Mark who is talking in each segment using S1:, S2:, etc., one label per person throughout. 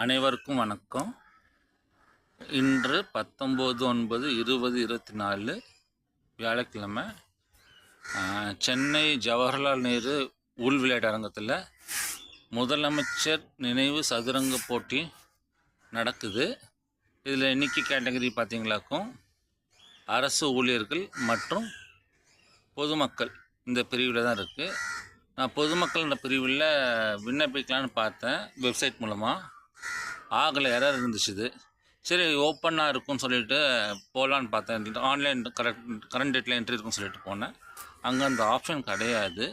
S1: அனைவருக்கும் வணக்கம். இன்று பத்தொம்போது ஒன்பது இருபது இருபத்தி நாலு வியாழக்கிழமை சென்னை ஜவஹர்லால் நேரு உள் விளையாட்டு அரங்கத்தில் முதலமைச்சர் நினைவு சதுரங்க போட்டி நடக்குது. இதில் இன்னைக்கு கேட்டகரி பார்த்தீங்களாக்கும் அரசு ஊழியர்கள் மற்றும் பொதுமக்கள் இந்த பிரிவில் தான் இருக்குது நான் பொதுமக்கள்ன்ற பிரிவில் விண்ணப்பிக்கலான்னு பார்த்தேன் வெப்சைட் மூலமாக ஆகலை எரர் இருந்துச்சு இது சரி ஓப்பனாக இருக்கும்னு சொல்லிட்டு போகலான்னு பார்த்தேன். ஆன்லைன் கரெக்ட் கரண்ட் டேட்டில் என்ட்ரி இருக்குன்னு சொல்லிட்டு போனேன். அங்கே அந்த ஆப்ஷன் கிடையாது.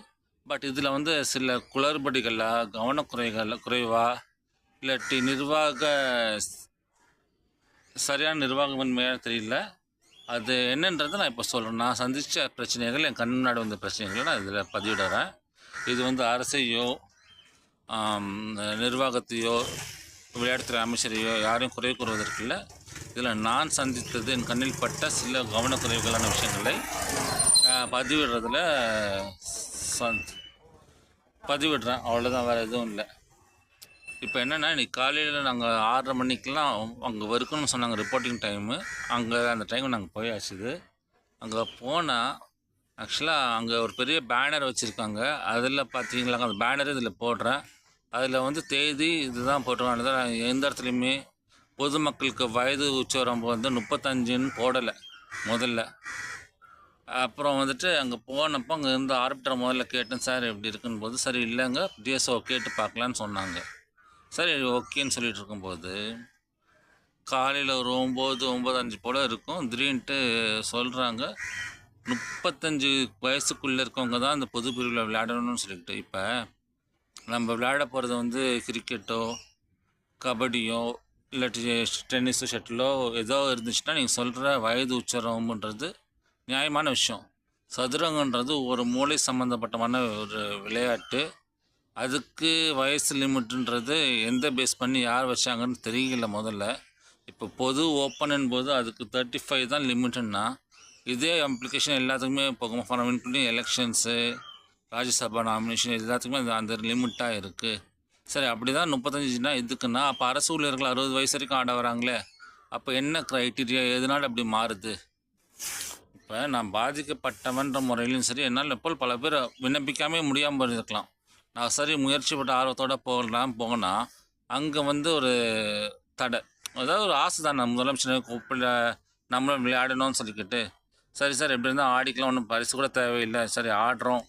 S1: பட் இதில் வந்து சில குளறுபடிகளாக கவனக்குறைகள் குறைவா இல்லாட்டி நிர்வாக சரியான நிர்வாகமின்மையாக தெரியல. அது என்னன்றதை நான் இப்போ சொல்கிறேன் நான் சந்தித்த பிரச்சனைகள் என் கண் முன்னாடி வந்த பிரச்சனைகளை நான் இதில் பதிவிடுறேன். இது வந்து அரசையோ நிர்வாகத்தையோ விளையாட்டுத்துறை அமைச்சரையோ யாரையும் குறை கூறுவதற்கில்ல. இதில் நான் சந்தித்தது என் கண்ணில் பட்ட சில கவனக்குறைவுகளான விஷயங்களை பதிவிடுறதில் பதிவிடுறதுல சந்த் பதிவிடுறேன். அவ்வளோதான் வேறு எதுவும் இல்லை. இப்போ என்னென்னா இன்றைக்கி காலையில் நாங்கள் ஆறரை மணிக்கெலாம் அங்கே இருக்கணும்னு சொன்னாங்க ரிப்போர்ட்டிங் டைமு அங்கே அந்த டைம் நாங்கள் போயாச்சுது அங்கே போனால் ஆக்சுவலாக அங்கே ஒரு பெரிய பேனர் வச்சுருக்காங்க. அதில் பார்த்தீங்களா அந்த பேனர் இதில் போடுறேன். அதில் வந்து தேதி இதுதான் போட்டிருக்காங்க. நான் எந்த இடத்துலையுமே பொதுமக்களுக்கு வயது உச்சவரம்பு வந்து முப்பத்தஞ்சுன்னு போடலை முதல்ல. அப்புறம் வந்துட்டு அங்கே போனப்போ அங்கே இருந்து ஆர்பிட்டர் முதல்ல கேட்டேன் சார் எப்படி இருக்குன்னு போது சரி இல்லைங்க டிஎஸ்ஓ கேட்டு பார்க்கலான்னு சொன்னாங்க. சரி ஓகேன்னு சொல்லிட்டு இருக்கும்போது காலையில் ஒரு ஒம்பது ஒம்பது அஞ்சு போல் இருக்கும். திடீர்னுட்டு சொல்கிறாங்க முப்பத்தஞ்சு வயசுக்குள்ளே இருக்கவங்க தான் அந்த பொது பிரிவில் விளையாடணும்னு சொல்லிக்கிட்டு இப்போ நம்ம விளையாட போகிறது வந்து கிரிக்கெட்டோ கபடியோ இல்லாட்டி டென்னிஸோ ஷட்டிலோ ஏதோ இருந்துச்சுன்னா நீங்கள் சொல்கிற வயது உச்சரம்ன்றது நியாயமான விஷயம். சதுரங்கன்றது ஒரு மூளை சம்மந்தப்பட்டமான ஒரு விளையாட்டு. அதுக்கு வயசு லிமிட்டுன்றது எந்த பேஸ் பண்ணி யார் வச்சாங்கன்னு தெரியல முதல்ல. இப்போ பொது ஓப்பன் போது அதுக்கு தேர்ட்டி ஃபைவ் தான் லிமிட்டுன்னா இதே அப்ளிகேஷன் எல்லாத்துக்குமே போகும் for including elections Rajya Sabha nomination எல்லாத்துக்குமே அது அந்த லிமிட்டாக இருக்குது சரி அப்படி தான் முப்பத்தஞ்சுனா இதுக்குன்னா அப்போ அரசு ஊழியர்கள் அறுபது வயசு வரைக்கும் ஆட வராங்களே அப்போ என்ன க்ரைட்டீரியா எதனால் அப்படி மாறுது? இப்போ நான் பாதிக்கப்பட்டவன்ற முறையிலும் சரி என்னால் எப்போ பல பேர் விண்ணப்பிக்காமே முடியாமல் இருக்கலாம் நான் சரி முயற்சி பட்ட ஆர்வத்தோடு போகலாம் போனால் அங்கே வந்து ஒரு தடை. அதாவது ஒரு ஆசை தான் நம்ம முதலமைச்சர் கூப்பிட நம்மளும் விளையாடணும்னு சொல்லிக்கிட்டு சரி சார் எப்படி இருந்தால் ஆடிக்கலாம் ஒன்றும் பரிசு கூட தேவையில்லை சரி ஆடுறோம்.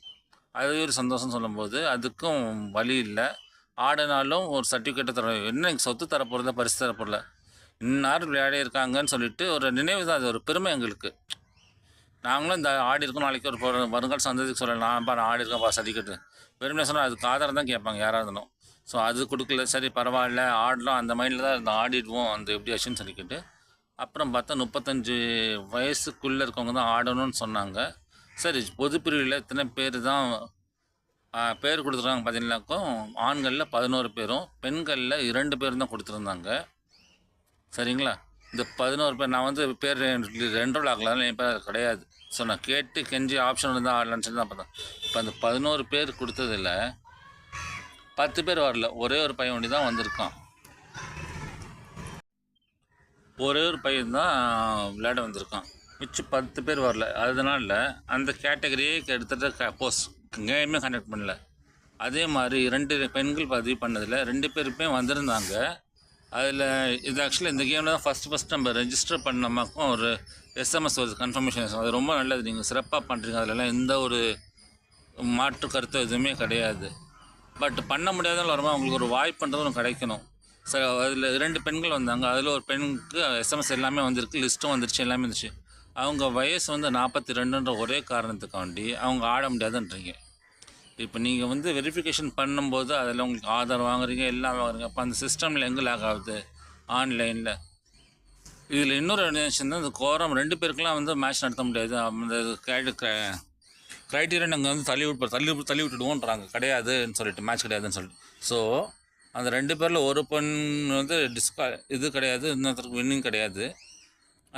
S1: அதுவே ஒரு சந்தோஷம் சொல்லும்போது அதுக்கும் வழி இல்லை. ஆடினாலும் ஒரு சர்டிஃபிகேட்டை தர என்ன எனக்கு சொத்து தரப்போகிறத பரிசு தரப்போகிறல இன்னார் விளையாடி இருக்காங்கன்னு சொல்லிட்டு ஒரு நினைவு தான். அது ஒரு பெருமை எங்களுக்கு. நாங்களும் இந்த ஆடி இருக்கோம் நாளைக்கு ஒரு போகிற வருங்கால சந்ததிக்கு சொல்லலாம். நான் பாரு ஆடி இருக்கேன் பா சர்டிஃபிகேட்டு பெருமையாக சொன்னால் அதுக்கு ஆதாரம் தான் கேட்பாங்க யாராக இருந்தாலும் ஸோ அது கொடுக்கல. சரி பரவாயில்ல. ஆடலாம். அந்த மைண்டில் தான் இந்த ஆடிடுவோம். அந்த எப்படி ஆச்சுன்னு சொல்லிக்கிட்டு. அப்புறம் பார்த்தா முப்பத்தஞ்சு வயசுக்குள்ளே இருக்கவங்க தான் ஆடணும்னு சொன்னாங்க. சரி பொது பிரிவில் இத்தனை பேர் தான் பேர் கொடுத்துருக்காங்க பார்த்தீங்கன்னாக்கும் ஆண்களில் பதினோரு பேரும் பெண்களில் இரண்டு பேரும் தான் கொடுத்துருந்தாங்க. சரிங்களா? இந்த பதினோரு பேர் நான் வந்து பேர் ரெண்டு ஆகலாம் என் பேர் கிடையாது. ஸோ நான் கேட்டு கெஞ்சி ஆப்ஷன் இருந்தால் ஆடலான்னு சொல்லி தான் பார்த்தேன். இப்போ அந்த பதினோரு பேர் கொடுத்ததில் பத்து பேர் வரல ஒரே ஒரு பையன் ஒண்டி தான் வந்திருக்கான். ஒரே ஒரு பையன் தான் விளையாட வந்திருக்கான். மிச்சம் பத்து பேர் வரல. அதனால அந்த கேட்டகரியே எடுத்துகிட்டு போஸ்ட் எங்கேயுமே கண்டக்ட் பண்ணல. அதே மாதிரி ரெண்டு பெண்கள் பதிவு பண்ணதில் ரெண்டு பேருமே வந்திருந்தாங்க. அதில் இது ஆக்சுவலி இந்த கேமில் தான் ஃபஸ்ட்டு ஃபஸ்ட் நம்ம ரெஜிஸ்டர் பண்ணமாக்கும் ஒரு எஸ்எம்எஸ் வருது கன்ஃபர்மேஷன் அது ரொம்ப நல்லது. நீங்கள் சிறப்பாக பண்ணுறீங்க அதிலலாம் எந்த ஒரு மாற்று கருத்து எதுவுமே கிடையாது. பட் பண்ண முடியாதவங்க வருமா அவங்களுக்கு ஒரு வாய்ப்புன்றது ஒன்று கிடைக்கணும். சார் அதில் இரண்டு பெண்கள் வந்தாங்க. அதில் ஒரு பெண்ணுக்கு எஸ்எம்எஸ் எல்லாமே வந்திருக்கு. லிஸ்ட்டும் வந்துருச்சு. எல்லாமே வந்துச்சு அவங்க வயசு வந்து நாற்பத்தி ரெண்டுன்ற ஒரே காரணத்துக்காண்டி அவங்க ஆட முடியாதுன்றீங்க. இப்போ நீங்கள் வந்து வெரிஃபிகேஷன் பண்ணும்போது அதில் உங்களுக்கு ஆதார் வாங்குறீங்க எல்லாம் வாங்குறீங்க. அப்போ அந்த சிஸ்டமில் எங்கே லேக் ஆகுது? ஆன்லைனில் இதில் இன்னொரு விஷயம் தான் இந்த கோரம் ரெண்டு பேருக்குலாம் வந்து மேட்ச் நடத்த முடியாது. அந்த க்ரைட்டீரியா நாங்கள் வந்து தள்ளி விட்டு தள்ளி விட்டு- தள்ளி விட்டுடுவோன்றாங்க. கிடையாதுன்னு சொல்லிட்டு மேட்ச் கிடையாதுன்னு சொல்லிட்டு. ஸோ அந்த ரெண்டு பேரில் ஒரு பெண் வந்து டிஸ்கா இது கிடையாது இன்னொருத்தருக்கு வின்னிங் கிடையாது.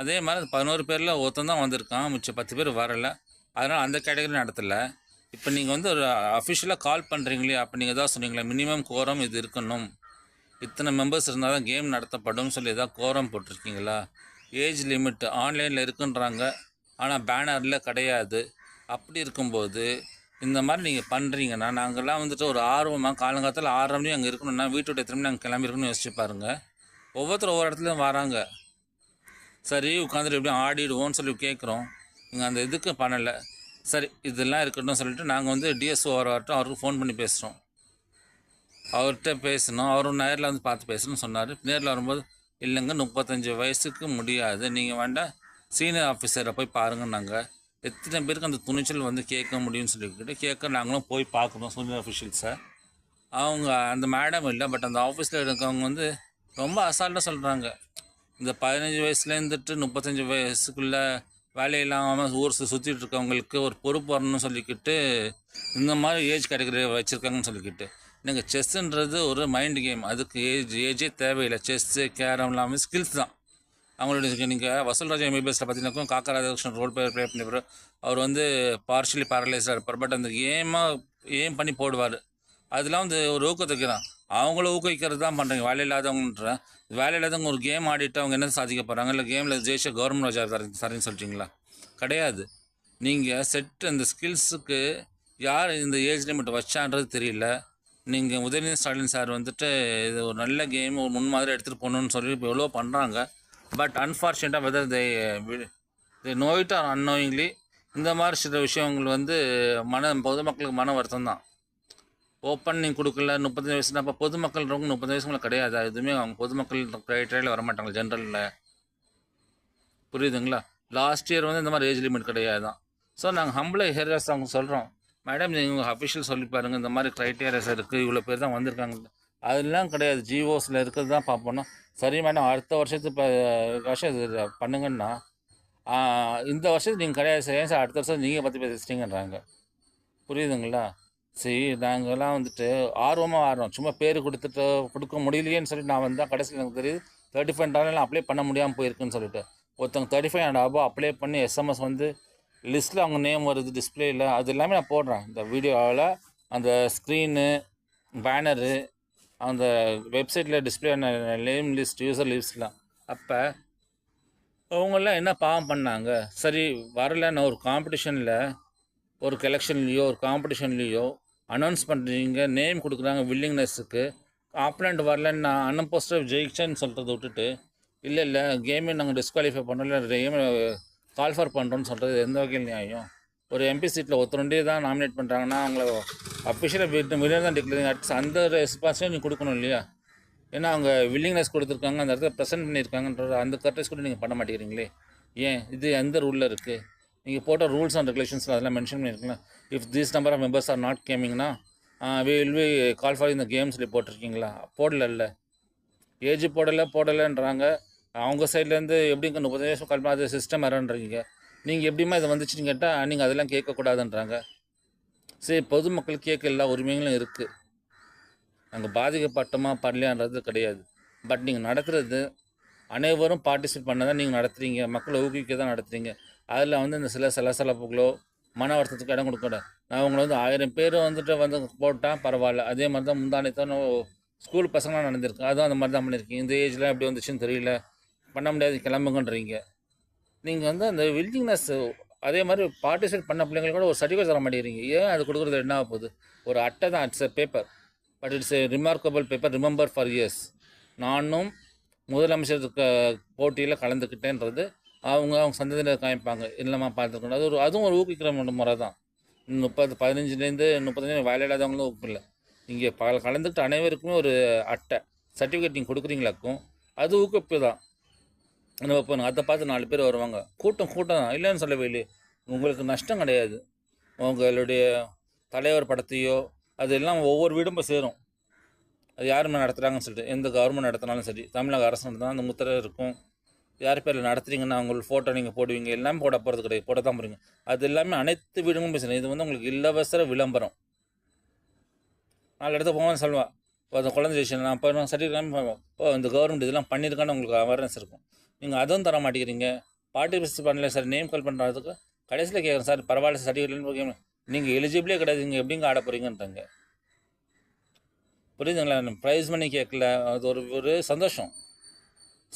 S1: அதே மாதிரி பதினோரு பேரில் ஒருத்தன் தான் வந்திருக்கான். மிச்சம் பத்து பேர் வரலை. அதனால் அந்த கேட்டகரி நடத்தலை. இப்போ நீங்கள் வந்து ஒரு அஃபிஷியலாக கால் பண்ணுறீங்களே அப்போ நீங்கள் தான் சொன்னீங்களே மினிமம் கோரம் இது இருக்கணும். இத்தனை மெம்பர்ஸ் இருந்தால் தான் கேம் நடத்தப்படும் சொல்லி எதாவது கோரம் போட்டிருக்கீங்களா? ஏஜ் லிமிட் ஆன்லைனில் இருக்குன்றாங்க. ஆனால் பேனரில் கிடையாது. அப்படி இருக்கும்போது இந்த மாதிரி நீங்கள் பண்ணுறீங்கன்னா நாங்கள்லாம் வந்துட்டு ஒரு ஆர்வமாக காலங்காலத்தில் ஆறரை மணி அங்கே இருக்கணும்னா வீட்டுடைய திரும்பி எத்தனை நாங்கள் கிளம்பி இருக்கணும்னு யோசிச்சு பாருங்கள் ஒவ்வொருத்தரும் ஒவ்வொரு இடத்துலையும் வராங்க. சரி உட்காந்துட்டு எப்படியும் ஆடிடுவோம்னு சொல்லி கேட்குறோம். நீங்கள் அந்த இதுக்கு பண்ணலை. சரி இதெல்லாம் இருக்கட்டும் சொல்லிட்டு நாங்கள் வந்து டிஎஸ்ஓ வரட்டும் அவருக்கு ஃபோன் பண்ணி பேசுகிறோம் அவர்கிட்ட பேசணும். அவரும் நேரில் வந்து பார்த்து பேசணும்னு சொன்னார். நேரில் வரும்போது இல்லைங்க முப்பத்தஞ்சு வயசுக்கு முடியாது. நீங்கள் வேண்டாம் சீனியர் ஆஃபீஸரை போய் பாருங்கன்னாங்க எத்தனை பேருக்கு அந்த துணிச்சல் வந்து கேட்க முடியும்னு சொல்லிக்கிட்டு கேட்க நாங்களும் போய் பார்க்குறோம் சீனியர் ஆஃபீஷியல்ஸை அவங்க அந்த மேடம் இல்லை பட் அந்த ஆஃபீஸில் இருக்கவங்க வந்து ரொம்ப அசால்ட்டாக சொல்கிறாங்க இந்த பதினஞ்சு வயசுலேருந்துட்டு முப்பத்தஞ்சு வயசுக்குள்ளே வேலையில்லாமல் ஊர் சுற்றிட்டு இருக்கவங்களுக்கு ஒரு பொறுப்பு வரணும்னு சொல்லிக்கிட்டு இந்த மாதிரி ஏஜ் கேட்டகரி வச்சுருக்காங்கன்னு சொல்லிக்கிட்டு. நீங்கள் செஸ்ஸுன்றது ஒரு மைண்ட் கேம் அதுக்கு ஏஜ் ஏஜே தேவையில்லை. செஸ்ஸு கேரம் எல்லாமே ஸ்கில்ஸ் தான். அவங்களுடைய நீங்கள் வசூல்ராஜ் எம்பிபிஎஸில் பார்த்தீங்கன்னா Kaka Radhakrishnan role play play பண்ணிப்பார் அவர் வந்து பார்ஷியலி பேரலைஸாக இருப்பார். பட் அந்த கேமாக ஏம் பண்ணி போடுவார். அதெல்லாம் வந்து ஒரு ஊக்கத்துக்கு தான். அவங்கள ஊக்குவிக்கிறது தான் பண்ணுறீங்க வேலை இல்லாதவங்கன்ற. வேலை இல்லாதவங்க ஒரு கேம் ஆடிட்டு அவங்க என்ன சாதிக்க போகிறாங்க இல்லை கேமில் ஜெயிச்ச கவர்மெண்ட் வச்சா சரின்னு சொல்லிட்டீங்களா கிடையாது. நீங்கள் செட் அந்த ஸ்கில்ஸுக்கு யார் இந்த ஏஜ் லிமிட் வச்சான்றது தெரியல. நீங்கள் உதயநிதி ஸ்டாலின் சார் வந்துட்டு இது ஒரு நல்ல கேம் ஒரு முன்மாதிரி எடுத்துகிட்டு போகணுன்னு சொல்லி இப்போ எவ்வளோ பண்ணுறாங்க but அன்ஃபார்ச்சுனேட்டாக weather they they annoyed are annoyingly இந்த மாதிரி சில விஷயங்கள் வந்து மன பொதுமக்களுக்கு மன வருத்தம் தான். ஓப்பன் நீங்கள் கொடுக்கல முப்பத்தஞ்சு வயசுனா அப்போ ரொம்ப முப்பது வயசு மேலே கிடையாது. எதுவுமே அவங்க பொதுமக்கள் க்ரைட்டேரியில் வர மாட்டாங்க ஜென்ரலில் புரியுதுங்களா? லாஸ்ட் இயர் வந்து இந்த மாதிரி ஏஜ் லிமிட் கிடையாது தான் ஸோ நாங்கள் ஹம்பிளை ஹேரியாஸ் அவங்க சொல்கிறோம் மேடம் நீங்கள் அஃபிஷியல் சொல்லி பாருங்கள் இந்த மாதிரி க்ரைட்டேரியாஸ் இருக்குது இவ்வளோ பேர் தான் வந்திருக்காங்க. அதெல்லாம் கிடையாது ஜிஓஸில் இருக்கிறது தான் பார்ப்போம்னா சரி மேடம் அடுத்த வருஷத்து இப்போ வருஷம் இது பண்ணுங்கன்னா இந்த வருஷத்துக்கு நீங்கள் கிடையாது சார் ஏன் சார் அடுத்த வருஷம் நீங்கள் பற்றி பேசிட்டீங்கன்றாங்க. புரியுதுங்களா? சரி நாங்கள்லாம் வந்துட்டு ஆர்வமாக ஆடுறோம். சும்மா பேர் கொடுத்துட்டு கொடுக்க முடியலையேன்னு சொல்லிட்டு நான் வந்தால் கடைசியில் எனக்கு தெரியுது தேர்ட்டி ஃபைவ் டாலர்லாம் அப்ளை பண்ண முடியாமல் போயிருக்குன்னு சொல்லிட்டு. ஒருத்தவங்க thirty five and above apply பண்ணி எஸ்எம்எஸ் வந்து லிஸ்ட்டில் அவங்க நேம் வருது டிஸ்பிளேயில் அது எல்லாமே நான் போடுறேன். இந்த வீடியோவில் அந்த ஸ்க்ரீனு பேனரு அந்த வெப்சைட்டில் டிஸ்பிளே நேம் லிஸ்ட் யூசர் லிஸ்ட்லாம் அப்போ அவங்கெல்லாம் என்ன பாவம் பண்ணாங்க? சரி வரலன்னு ஒரு காம்படிஷனில் ஒரு கலெக்ஷன்லேயோ ஒரு காம்படிஷன்லேயோ அனௌன்ஸ் பண்ணுறீங்க நேம் கொடுக்குறாங்க வில்லிங்னஸுக்கு ஆப்லண்ட் வரலன்னு நான் அன்அம்போஸ்டர் ஜெயிச்சேன்னு சொல்கிறத விட்டுட்டு இல்லை இல்லை கேமே நாங்கள் டிஸ்குவாலிஃபை பண்ணோம் இல்லை கேமை கால்ஃபர் பண்ணுறோன்னு சொல்கிறது எந்த வகையில் நியாயம்? ஒரு எம்பி சீட்டில் ஒருத்தருண்டே தான் நாமினேட் பண்ணுறாங்கன்னா அவங்கள அஃபிஷியலாக வின்னர் தான் டிக்ளேரிங் அட்ஸ் அந்த ரெஸ்பான்ஸையும் நீங்கள் கொடுக்கணும் இல்லையா? ஏன்னா அவங்க வில்லிங்னஸ் கொடுத்துருக்காங்க அந்த இடத்துல ப்ரெசென்ட் பண்ணியிருக்காங்கன்ற அந்த கரெக்டஸ் கூட நீங்கள் பண்ண மாட்டேங்கிறீங்களே. ஏன்? இது எந்த ரூலில் இருக்குது நீங்கள் போட்ட ரூல்ஸ் அண்ட் ரெகுலேஷன்ஸ் அதெல்லாம் மென்ஷன் பண்ணியிருக்கீங்களா if these number of members are not கேமிங்னா will we call for இந்த கேம் சொல்லி போட்டிருக்கீங்களா போடல ஏஜ் போடலை போடலைன்றாங்க. அவங்க சைட்லேருந்து எப்படிங்க முப்பது வயசு கால் அது சிஸ்டம் வரன்றீங்க நீங்கள் எப்படிமா இதை வந்துச்சுன்னு கேட்டால் நீங்கள் அதெல்லாம் கேட்கக்கூடாதுன்றாங்க. சரி பொதுமக்கள் கேட்க எல்லா உரிமைகளும் இருக்குது நாங்கள் பாதிக்கப்பட்டோமா படலையான்றது கிடையாது. பட் நீங்கள் நடக்கிறது அனைவரும் பார்ட்டிசிபேட் பண்ண தான் நீங்கள் நடத்துகிறீங்க மக்களை ஊக்குவிக்க தான் நடத்துகிறீங்க அதில் வந்து இந்த சில சலசலப்புகளோ மன வருத்தத்துக்கு இடம் கொடுக்கூடாது நான் உங்களை வந்து ஆயிரம் பேர் வந்துட்டு வந்து போட்டால் பரவாயில்ல. அதே மாதிரி தான் முந்தானத்தான் ஸ்கூல் பசங்களாம் நடந்திருக்கு. அதுவும் அந்த மாதிரி தான் பண்ணியிருக்கீங்க. இந்த ஏஜ்லாம் எப்படி வந்துச்சுன்னு தெரியல. பண்ண முடியாது. கிளம்புங்கன்றீங்க. நீங்கள் வந்து அந்த வில்லிங்னஸ் அதே மாதிரி பார்ட்டிசிபேட் பண்ண பிள்ளைங்களுக்கு கூட ஒரு சர்டிஃபிகேட் தர மாட்டேங்கிறீங்க. ஏன் அது கொடுக்குறது என்ன போகுது? ஒரு அட்டை தான். It's a paper but it's a remarkable paper remember for years நானும் முதலமைச்சர் போட்டியில் கலந்துக்கிட்டேன்றது அவங்க அவங்க சந்ததியினர் காமிப்பாங்க. இல்லைம்மா பார்த்துக்கணும் அது ஒரு அதுவும் ஒரு ஊக்குவிக்கிற முறை தான் முப்பது பதினஞ்சுலேருந்து முப்பத்தஞ்சு வயலில்லாதவங்களும் ஊக்குவில்லை இங்கே ப கலந்துக்கிட்ட அனைவருக்குமே ஒரு அட்டை சர்டிஃபிகேட் நீங்கள் கொடுக்குறீங்களாக்கும் அது ஊக்குவிப்பு தான். நம்ம இப்போ அதை பார்த்து நாலு பேர் வருவாங்க. கூட்டம் கூட்டம் தான். இல்லைன்னு சொல்லவே இல்லையே உங்களுக்கு நஷ்டம் கிடையாது. உங்களுடைய தலைவர் படத்தையோ அது எல்லாம் ஒவ்வொரு வீடும் போய் சேரும். அது யாருமே நடத்துகிறாங்கன்னு சொல்லிட்டு எந்த கவர்மெண்ட் நடத்தினாலும் சரி தமிழக அரசு நடத்தினா அந்த முத்திரை இருக்கும். யார் பேரில் நடத்துறீங்கன்னா உங்களுக்கு ஃபோட்டோ நீங்கள் போடுவீங்க எல்லாமே போட போகிறது கிடையாது போட தான் போகிறீங்க அது எல்லாமே அனைத்து வீடுங்களும் பேசுகிறேன் இது வந்து உங்களுக்கு இலவச விளம்பரம். நாலு இடத்த போவேன் சொல்லுவாள் அந்த குழந்தை விஷயம் நான் இப்போ சர்டிஃபிகேட் ஓ இந்த கவர்மெண்ட் இதெல்லாம் பண்ணியிருக்கான்னு உங்களுக்கு அவேர்னஸ் இருக்கும். நீங்கள் அதுவும் தர மாட்டேங்கிறீங்க. பார்ட்டி பார்ட்டிசிபேட் பண்ணல சார் நேம் கால் பண்ணுறதுக்கு கடைசியில் கேட்குறேன் சார் பரவாயில்ல சர்டிஃபிகேட்னு நீங்கள் எலிஜிபிளே கிடையாது நீங்கள் எப்படிங்க ஆட போகிறீங்கன்றாங்க புரியுதுங்களா? ப்ரைஸ் மணி கேட்கல. அது ஒரு ஒரு சந்தோஷம்.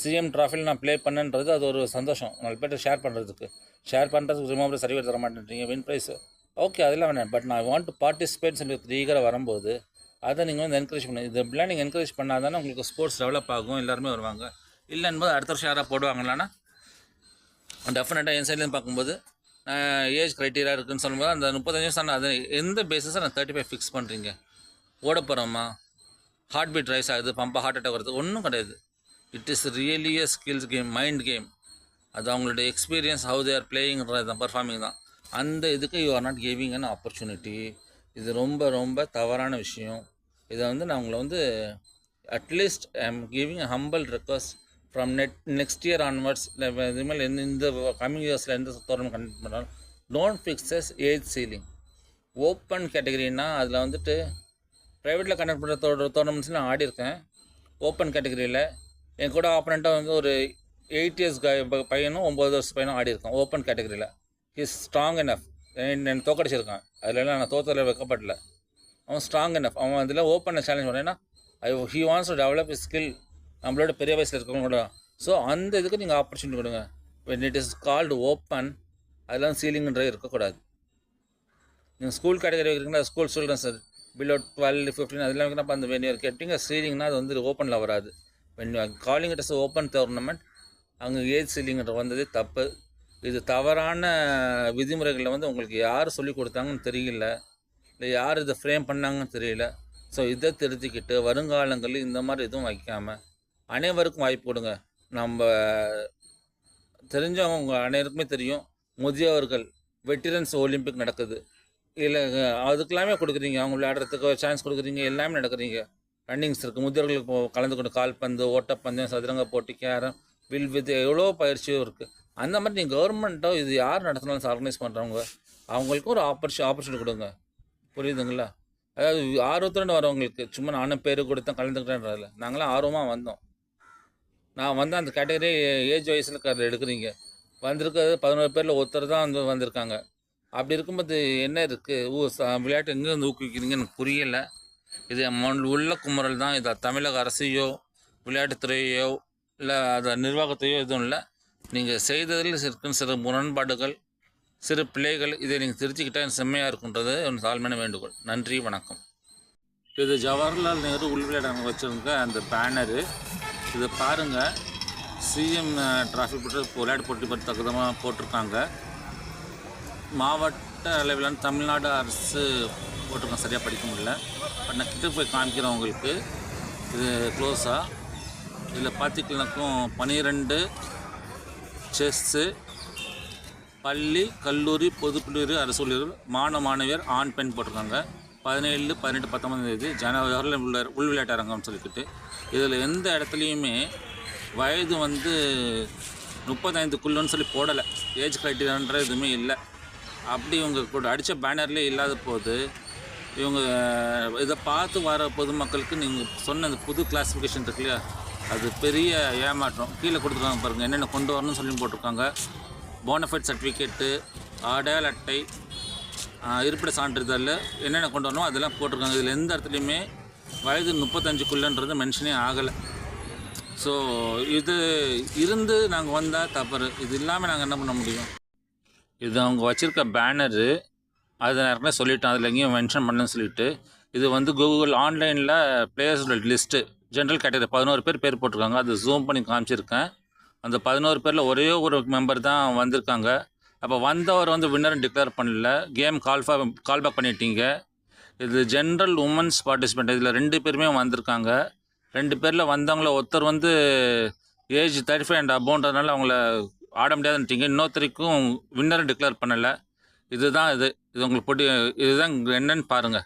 S1: சிஎம் ட்ராஃபியில் நான் ப்ளே பண்ணேன்றது அது ஒரு சந்தோஷம். நாலு பேர்ட்ட ஷேர் பண்ணுறதுக்கு ஷேர் பண்ணுறதுக்கு ரிமோவர் சர்டிஃபிகேட் தர மாட்டேன்றீங்க. வின் ப்ரைஸ் ஓகே அதெல்லாம் வேணாம். பட் நான் வாண்ட் டு பார்ட்டிசிபேட் சொல்லி ஈகராக வரும்போது அதை நீங்கள் வந்து என்கரேஜ் பண்ணு. இது இப்படிலாம் நீங்கள் என்கரேஜ் பண்ணால் தானே உங்களுக்கு ஸ்போர்ட்ஸ் டெவலப் ஆகும். எல்லாருமே வருவாங்க. இல்லைன்னு அடுத்த வருஷம் யாராவது போடுவாங்களான்னா டெஃபினட்டாக என் சைட்லேருந்து பார்க்கும்போது ஏஜ் க்ரைட்டீரியா இருக்குதுன்னு சொல்லும்போது அந்த முப்பத்தஞ்சு வயசு அது எந்த பேஸஸாக நான் தேர்ட்டி ஃபைவ் ஃபிக்ஸ் பண்ணுறீங்க ஓட போகிறோமா ஹார்ட் பீட் ரைஸ் ஆகுது பம்பா ஹார்ட் அட்டாக் வருது. ஒன்றும் கிடையாது. It is really a skills game mind game அது அவங்களோட எக்ஸ்பீரியன்ஸ் ஹவு தேர் பிளேயிங்கிறது தான் பர்ஃபார்மிங் தான். அந்த இதுக்கு you are not giving an opportunity இது ரொம்ப ரொம்ப தவறான விஷயம். இதை வந்து நான் உங்களை வந்து at least I am giving humble request from net next year onwards இதுமாதிரி எந்த இந்த கம்மிங் இயர்ஸில் எந்த டோர்னமெண்ட் கண்டக்ட் பண்ணாலும் don't fixes age ceiling open கேட்டகரினா அதில் வந்துட்டு ப்ரைவேட்டில் கண்டக்ட் பண்ணுற டோ டோர்னமெண்ட்ஸ் நான் ஆடியிருக்கேன். ஓப்பன் கேட்டகரியில் என் கூட ஆப்பனண்ட்டாக வந்து ஒரு எயிட் இயர்ஸ் பையனும் ஒம்பது வருஷம் பையனும் ஆடியிருக்கான் ஓப்பன் கேட்டகரியில் இஸ் ஸ்ட்ராங் எனஃப் என்னை தோக்கடிச்சிருக்கான். அதிலலாம் நான் தோத்தல வைக்கப்படல. அவன் ஸ்ட்ராங் எனஃப் அவன் அதில் ஓப்பனில் சேலஞ்ச் பண்ணேன்னா I he wants to develop skill நம்மளோட பெரிய வயசில் இருக்கவங்க கூட. ஸோ அந்த இதுக்கு நீங்கள் ஆப்பர்ச்சுனிட்டி கொடுங்க. When it is called open அதெல்லாம் சீலிங்குன்றது இருக்கக்கூடாது. நீங்கள் ஸ்கூல் கேட்டகரி வைக்கிறீங்களா? School students below twelve fifteen அதெல்லாம் வைக்கிறப்ப அந்த வென் கேட்டிங்க சீலிங்னா அது வந்து ஓப்பனில் வராது. When calling it open tournament அங்கே ஏஜ் சீலிங்கிற வந்ததே தப்பு. இது தவறான விதிமுறைகளில் வந்து உங்களுக்கு யார் சொல்லி கொடுத்தாங்கன்னு தெரியல. இல்லை யார் இதை ஃப்ரேம் பண்ணாங்கன்னு தெரியல. ஸோ இதை திருத்திக்கிட்டு வருங்காலங்களில் இந்த மாதிரி எதுவும் வைக்காமல் அனைவருக்கும் வாய்ப்பு கொடுங்க. நம்ம தெரிஞ்சவங்க அனைவருக்குமே தெரியும். முதியவர்கள் வெட்டிரன்ஸ் ஒலிம்பிக் நடக்குது. இல்லை அதுக்கெல்லாமே கொடுக்குறீங்க. அவங்க விளையாடுறதுக்கு சான்ஸ் கொடுக்குறீங்க. எல்லாமே நடக்கிறீங்க. ரன்னிங்ஸ் இருக்குது முதியவர்களுக்கு கலந்து கொண்டு கால்பந்து ஓட்டப்பந்தயம் சதுரங்க போட்டி கேரம் வில் வித் எவ்வளோ பயிற்சியும் இருக்குது அந்த மாதிரி நீங்கள் கவர்மெண்ட்டோ இது யார் நடத்தினாலும் ஆர்கனைஸ் பண்ணுறவங்க அவங்களுக்கும் ஒரு ஆப்பர்ச்சு ஆப்பர்ச்சுனிட்டி கொடுங்க. புரியுதுங்களா? அதாவது ஆர்வத்துடன் வரவங்களுக்கு சும்மா நானும் பேர் கொடுத்தேன் கலந்துக்கிட்டேன்றதில்ல நாங்களாம் ஆர்வமாக வந்தோம். நான் வந்து அந்த கேட்டகரி ஏஜ் வயசில் எடுக்கிறீங்க. வந்திருக்கிறது பதினோரு பேரில் ஒருத்தர் தான் வந்து வந்திருக்காங்க. அப்படி இருக்கும்போது என்ன இருக்குது ஊ விளையாட்டு எங்கேருந்து ஊக்குவிக்கிறீங்க எனக்கு புரியலை. இது மண் உள்ள குமரல் தான். இது தமிழக அரசையோ விளையாட்டுத்துறையோ இல்லை அதை நிர்வாகத்தையோ எதுவும் இல்லை. நீங்கள் செய்ததில் இருக்கும் சிறு முரண்பாடுகள் சிறு பிள்ளைகள் இதை நீங்கள் தெரிஞ்சுக்கிட்டால் செம்மையாக இருக்குன்றது ஒரு தாழ்மையான வேண்டுகோள். நன்றி வணக்கம். இது ஜவஹர்லால் நேரு உள்விளையாடங்க வச்சுருக்க அந்த பேனரு. இதை பாருங்கள் சிஎம் டிராஃபிக் போட்டு விளையாட்டு போட்டி பற்றி தகுதமாக போட்டிருக்காங்க. மாவட்ட அளவிலான தமிழ்நாடு அரசு போட்டிருக்கோம். சரியாக படிக்க முடியல. பட் நான் கிட்ட போய் காமிக்கிறேன் உங்களுக்கு. இது க்ளோஸாக இதில் பார்த்திங்கனாக்கும் பன்னிரெண்டு செஸ்ஸு பள்ளி கல்லூரி பொதுக்குள்ளூர் அரசு ஊழியர்கள் மாணவ மாணவியர் ஆண் பெண் போட்டிருக்காங்க. பதினேழு பதினெட்டு பத்தொம்பதாம் தேதி ஜனவரி உள்ள உள் விளையாட்டு அரங்கம்னு சொல்லிக்கிட்டு இதில் எந்த இடத்துலையுமே வயது வந்து முப்பத்தைந்துக்குள்ளன்னு சொல்லி போடலை. ஏஜ் கிரைட்டீரியான்ற எதுவுமே இல்லை. அப்படி இவங்க கூட அடித்த பேனர்லேயே இல்லாத போது இவங்க இதை பார்த்து வர பொதுமக்களுக்கு நீங்கள் சொன்ன அந்த புது கிளாஸிஃபிகேஷன் இருக்கு இல்லையா? அது பெரிய ஏமாற்றம். கீழே கொடுத்துருக்காங்க பாருங்கள் என்னென்ன கொண்டு வரணும்னு சொல்லி போட்டிருக்காங்க. போனஃபைட் சர்டிஃபிகேட்டு அடையாள அட்டை இருப்பிட சான்றிதழ் என்னென்ன கொண்டு வரணும் அதெல்லாம் போட்டிருக்காங்க. இதில் எந்த இடத்துலையுமே வயது முப்பத்தஞ்சுக்குள்ளன்றது மென்ஷனே ஆகலை. ஸோ இது இருந்து நாங்கள் வந்தால் தவறு. இது இல்லாமல் நாங்கள் என்ன பண்ண முடியும்? இது அவங்க வச்சுருக்க பேனரு அதை நான் ஏற்கனவே சொல்லிட்டேன் அதில் எங்கேயும் மென்ஷன் பண்ணலன்னு சொல்லிட்டு. இது வந்து கூகுள் ஆன்லைனில் பிளேயர்ஸோட லிஸ்ட்டு ஜென்ரல் கேட்டகரி பதினோரு பேர் பேர் போட்டிருக்காங்க. அது ஜூம் பண்ணி காமிச்சிருக்கேன். அந்த பதினோரு பேரில் ஒரே ஒரு மெம்பர் தான் வந்திருக்காங்க. அப்போ வந்தவர் வந்து வின்னர்னு டிக்ளேர் பண்ணல. கேம் கால் கால் பேக் பண்ணிட்டீங்க. இது ஜென்ரல் உமன்ஸ் பார்ட்டிசிபெண்ட் இதில் ரெண்டு பேருமே வந்திருக்காங்க. ரெண்டு பேரில் வந்தவங்கள ஒருத்தர் வந்து ஏஜ் தேர்ட்டி ஃபைவ் அண்ட் அபோன்றதுனால அவங்கள ஆட முடியாதுன்ட்டீங்க. இன்னொருத்தருக்கும் வின்னரை டிக்ளேர் பண்ணலை. இதுதான் இது. இது உங்களுக்கு போட்டி இதுதான் என்னன்னு பாருங்கள்